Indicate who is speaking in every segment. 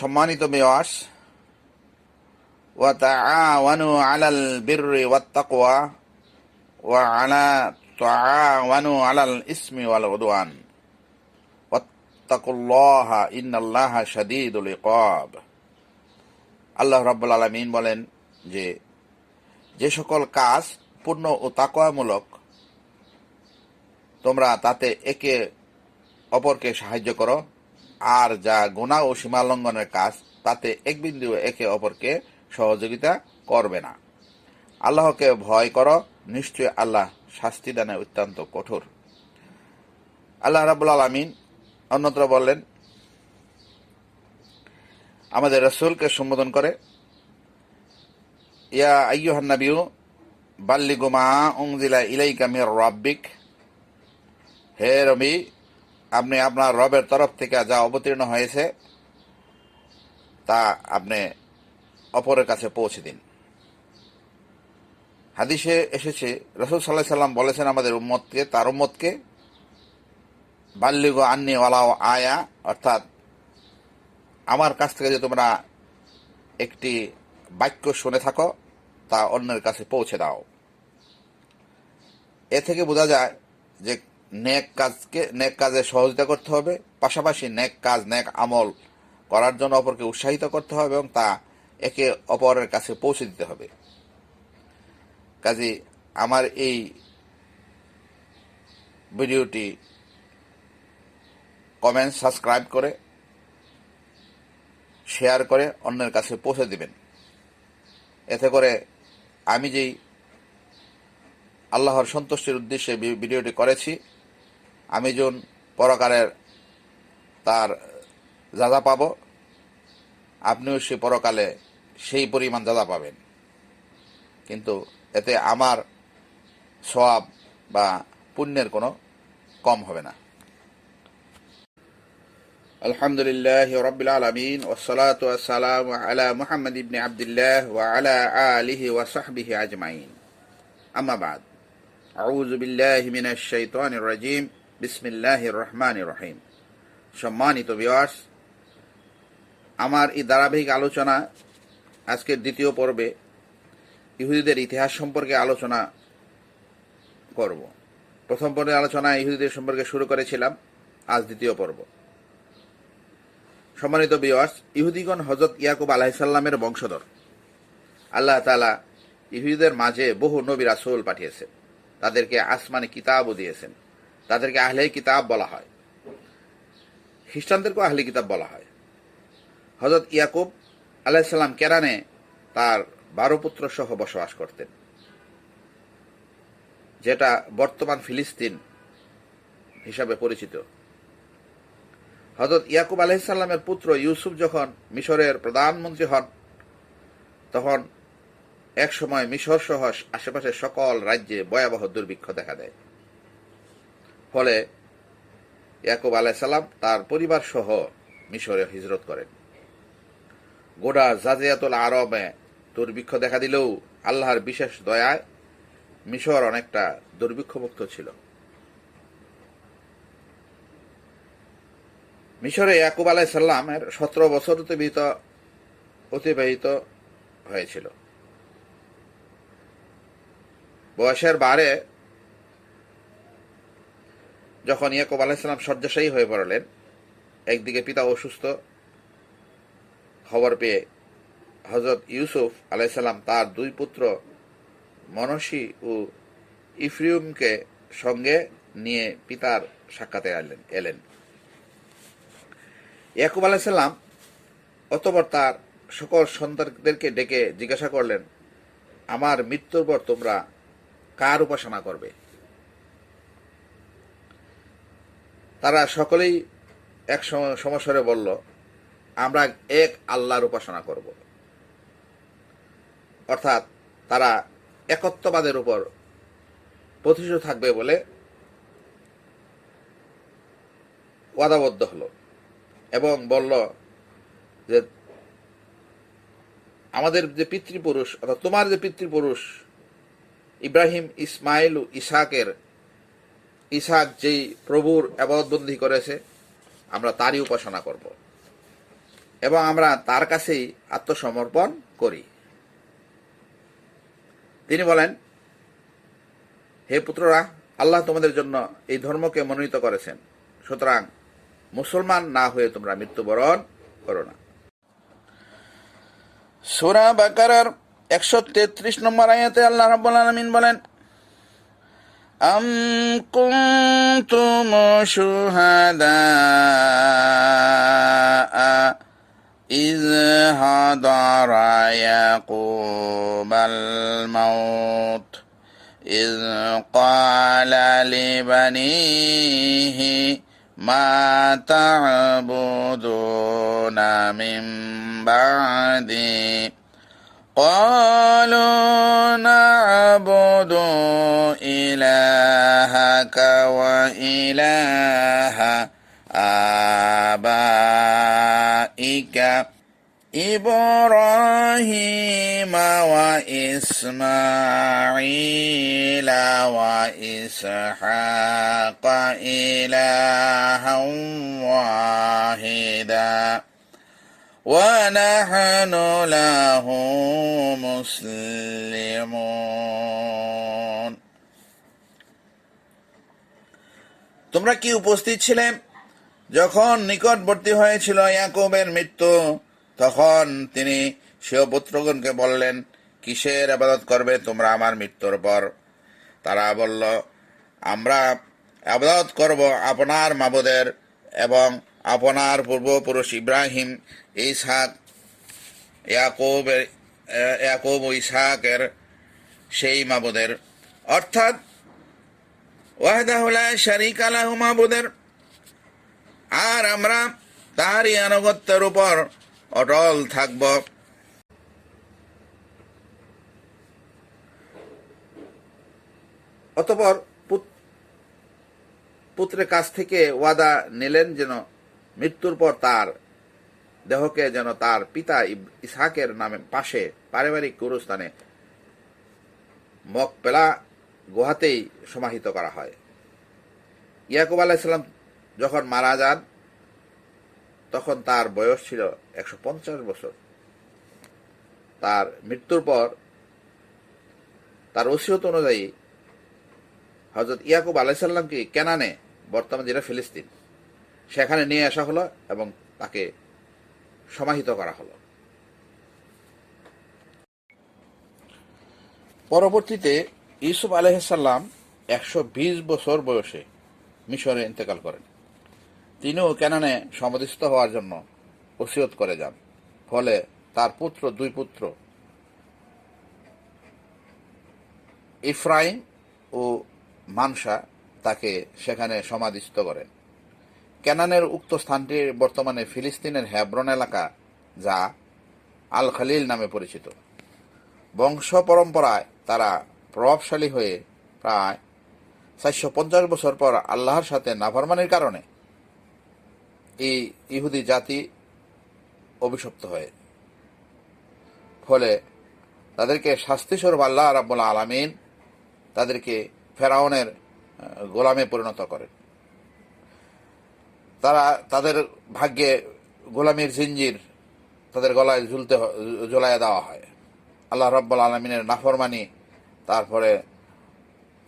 Speaker 1: সম্মানিত মেওয়াস ওয়ানু আলাল বিররি ওয়াত্তাকওয়া ওয়া আলা তাআওয়ানু আলাল ইসমি ওয়াল উদওয়ান ওয়াত্তাকুল্লাহা ইন্নাল্লাহা শাদীদুল ইকাব আল্লাহ রাব্বুল আলামিন বলেন যে যে সকল কাজ পূর্ণ ও তাকওয়ামূলক, তোমরা তাতে একে অপরকে সাহায্য করো। আর যা গুণা ও সীমালঙ্ঘনের কাজ, তাতে এক বিন্দু একে অপরকে সহযোগিতা করবে না। আল্লাহকে ভয় কর, নিশ্চয় আল্লাহ শাস্তি দানে অত্যন্ত কঠোর। আল্লাহ রাবুল আলমিন অন্যত্র বললেন, আমাদের রসুলকে সম্বোধন করে, ইয়া আইয়ুহান নাবিউ বাল্লিগুমা উংজিলা ইলাইকা মির রাব্বিক, হে রবি আপনি আপনার রবের তরফ থেকে যা অবতীর্ণ হয়েছে, তা আপনি অপরের কাছে পৌঁছে দিন। হাদিসে এসেছে, রসুল সাল্লাহ সাল্লাম বলেছেন আমাদের উম্মতকে, তার উম্মতকে বাল্যগ আন্নি ওয়ালাও আয়া, অর্থাৎ আমার কাছ থেকে যে তোমরা একটি বাক্য শুনে থাকো, তা অন্যের কাছে পৌঁছে দাও। এ থেকে বোঝা যায় যে নেক কাজকে নেক কাজে সহযোগিতা করতে হবে। পাশাপাশি নেক কাজ নেক আমল করার জন্য অপরকে উৎসাহিত করতে হবে এবং তা একে অপরের কাছে পৌঁছে দিতে হবে। কাজে আমার এই ভিডিওটি কমেন্ট সাবস্ক্রাইব করে শেয়ার করে অন্যের কাছে পৌঁছে দিবেন। এতে করে আমি যেই আল্লাহর সন্তুষ্টির উদ্দেশ্যে ভিডিওটি করেছি আমি যোন পরকারের তার যাদা পাব। আপনিও সে পরকালে সেই পরিমাণ যাদা পাবেন। কিন্তু এতে আমার সব বা পুণ্যের কোনো কম হবে না। আলহামদুলিল্লাহ রবিল আলমিন ওসলাত সালাম আলা মোহাম্মদ ইবনে আবদুল্লাহ ওয়া আলা আলিহি ওয়া সাহবিহি আজমাইন। আম্মাবাদ আউজুবিল্লাহ মিনাশ শাইতানির রাজিম। বিসমিল্লাহ রহমান রহিম। সম্মানিত বিওয়াস আমার এই ধারাবাহিক আলোচনা আজকের দ্বিতীয় পর্বে ইহুদিদের ইতিহাস সম্পর্কে আলোচনা করব। প্রথম পর্বের আলোচনা ইহুদিদের সম্পর্কে শুরু করেছিলাম, আজ দ্বিতীয় পর্ব। সম্মানিত বিওয়ার্স ইহুদিগণ হজরত ইয়াকুব আলাহিসাল্লামের বংশধর। আল্লাহ তালা ইহুদিদের মাঝে বহু নবী রাসুল পাঠিয়েছেন। তাদেরকে আসমানে কিতাবও দিয়েছেন। তাদেরকে আহলে কিতাব বলা হয়। খ্রিস্টানদেরকেও আহলে কিতাব বলা হয়। হজরত ইয়াকুব আলাহিসাল্লাম কেরানে তার বারো পুত্র সহ বসবাস করতেন। যেটা বর্তমান ফিলিস্তিন হিসাবে পরিচিত। হজরত ইয়াকুব আলহিসাল্লামের পুত্র ইউসুফ যখন মিশরের প্রধানমন্ত্রী হন, তখন এক সময় মিশর সহ আশেপাশের সকল রাজ্যে ভয়াবহ দুর্ভিক্ষ দেখা দেয়। ফলে ইয়াকুব আলাইসাল্লাম তার পরিবার সহ মিশরে হিজরত করেন। গোডা জাজিয়াতুল আরবে দুর্ভিক্ষ দেখা দিলেও আল্লাহর বিশেষ দয়ায় মিশর অনেকটা দুর্ভিক্ষমুক্ত ছিল। মিশরে ইয়াকুব আলাই সাল্লামের সতেরো বছর অতিবাহিত অতিবাহিত হয়েছিল। বয়সের বারে যখন ইয়াকুব আলাইসাল্লাম শয্যাশায়ী হয়ে পড়লেন, একদিকে পিতা অসুস্থ খবর পেয়ে হজরত ইউসুফ আলাইসাল্লাম তার দুই পুত্র মনসি ও ইফরিউমকে সঙ্গে নিয়ে পিতার সাক্ষাতে এলেন এলেন। ইয়াকুব আলাইসাল্লাম অতপর তার সকল সন্তানদেরকে ডেকে জিজ্ঞাসা করলেন, আমার মৃত্যুর পর তোমরা কার উপাসনা করবে? তারা সকলেই এক সম- সমস্বরে বলল, আমরা এক আল্লাহর উপাসনা করব। অর্থাৎ তারা একত্ববাদের উপর প্রতিষ্ঠিত থাকবে বলে ওয়াদাবদ্ধ হলো এবং বলল যে, আমাদের যে পিতৃপুরুষ অর্থাৎ তোমার যে পিতৃপুরুষ ইব্রাহিম, ইসমাইল ইসাকের ইসাক যেই প্রভুর আবাদবন্দি করেছে, আমরা তারই উপাসনা করব। এবং আমরা তার কাছেই আত্মসমর্পণ করি। তিনি বলেন, হে পুত্ররা, আল্লাহ তোমাদের জন্য এই ধর্মকে মনোনীত করেছেন। সুতরাং মুসলমান না হয়ে তোমরা মৃত্যুবরণ করো না। সুরা বাকারার একশো তেত্রিশ নম্বর আয়াতে আল্লাহ রাব্বুল আলামিন বলেন أم كنتم شهداء إذ حضر يعقوب الموت إذ قال لبنيه ما تعبدون من بعدي قالوا نعبد إلهك وإله آبائك إبراهيم وإسماعيل وإسحاق إلها واحدا. ونحن له مسلمون তোমরা কি উপস্থিত ছিলে যখন নিকটবর্তী হয়েছিল ইয়াকুবের মৃত্যু তখন তিনি সেও পুত্রগণকে বললেন কিসের আবাদত করবে তোমরা আমার মৃত্যুর পর তারা বলল আমরা আবাদত করব আপনার মাবুদের এবং আপনার পূর্বপুরুষ ইব্রাহিম, ইসহাক, ইয়াকুব ও ইসহাকের সেই মাবুদের। অর্থাৎ ওয়াহদাহুল্লাহ শারিক আলাহু মাবুদের। আর আমরা তারই আনুগত্যের উপর অটল থাকব। অতপর পুত- পুত্রের কাছ থেকে ওয়াদা নিলেন যেন মৃত্যুর পর তার দেহকে যেন তার পিতা ইসহাকের নামে পাশে পারিবারিক গুরুস্থানে মকপেলা গুহাতেই সমাহিত করা হয়। ইয়াকুব আলাইসাল্লাম যখন মারা যান, তখন তার বয়স ছিল একশো পঞ্চাশ বছর। তার মৃত্যুর পর তার ওসিয়ত অনুযায়ী হজরত ইয়াকুব আলাইসাল্লামকে কেনানে, বর্তমান যেটা ফিলিস্তিন। সেখানে নিয়ে আসা হলো এবং তাকে সমাহিত করা হলো। পরবর্তীতে ইউসুফ আলহাম একশো বিশ বছর বয়সে মিশরে ইন্তেকাল করেন। তিনিও কেনানে সমাধিস্থ হওয়ার জন্য ওসিয়ত করে যান। ফলে তার পুত্র, দুই পুত্র, ইফরাইম ও মানসা তাকে সেখানে সমাধিস্থ করেন। কেনানের উক্ত স্থানটি বর্তমানে ফিলিস্তিনের হ্যাব্রন এলাকা, যা আল খালিল নামে পরিচিত। বংশ পরম্পরায় তারা প্রভাবশালী হয়ে প্রায় চারশো পঞ্চাশ বছর পর আল্লাহর সাথে নাফরমানির কারণে এই ইহুদি জাতি অভিশপ্ত হয়। ফলে তাদেরকে শাস্তিস্বরূপ আল্লাহ রাব্বুল আলামিন তাদেরকে ফেরাউনের গোলামে পরিণত করেন। তারা তাদের ভাগ্যে গোলামির জিঞ্জির তাদের গলায় ঝুলতে ঝুলাইয়া দেওয়া হয়। আল্লাহ রব্বুল আলমিনের নাফরমানি, তারপরে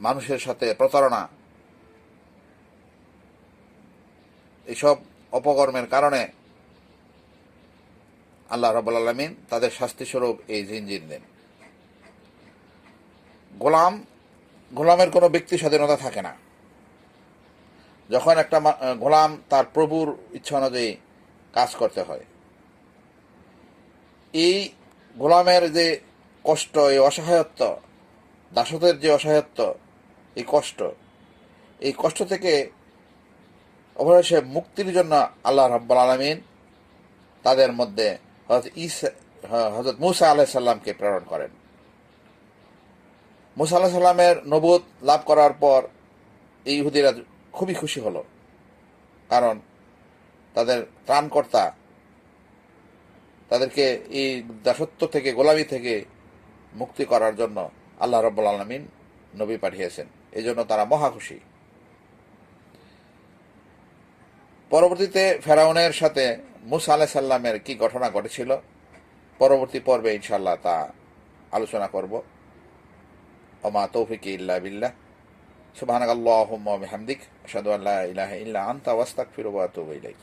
Speaker 1: মানুষের সাথে প্রতারণা এইসব অপকর্মের কারণে আল্লাহ রব্বুল আলমিন তাদের শাস্তিস্বরূপ এই জিনজিন দেন। গোলাম, গোলামের কোনো ব্যক্তি স্বাধীনতা থাকে না। যখন একটা গোলাম তার প্রভুর ইচ্ছা অনুযায়ী কাজ করতে হয়। এই গোলামের যে কষ্ট, এই অসহায়ত্ব দাসতের যে অসহায়ত্ব, এই কষ্ট এই কষ্ট থেকে অবশেষে মুক্তির জন্য আল্লাহ রাব্বুল আলমিন তাদের মধ্যে হজরত ইসা হজরত মুসা আলাহ সাল্লামকে প্রেরণ করেন। মুসা আল্লাহ সাল্লামের নবুত লাভ করার পর এই ইহুদিরা খুবই খুশি হলো। কারণ তাদের ত্রাণকর্তা তাদেরকে এই দাসত্ব থেকে, গোলামি থেকে মুক্তি করার জন্য আল্লাহ রব্বুল আলমিন নবী পাঠিয়েছেন। এই জন্য তারা মহা খুশি। পরবর্তীতে ফেরাউনের সাথে মুসা আলাহ সাল্লামের কি ঘটনা ঘটেছিল, পরবর্তী পর্বে ইনশাল্লাহ তা আলোচনা করব। ওমা তৌফিক ইল্লা বিল্লাহ। সুবহানাক আল্লাহ হামদিক বিহামদিক আল্লাহ ইলাহ ইল্লা আন্তা ওয়াস্তাক ওয়া আতুবু ইলাইক।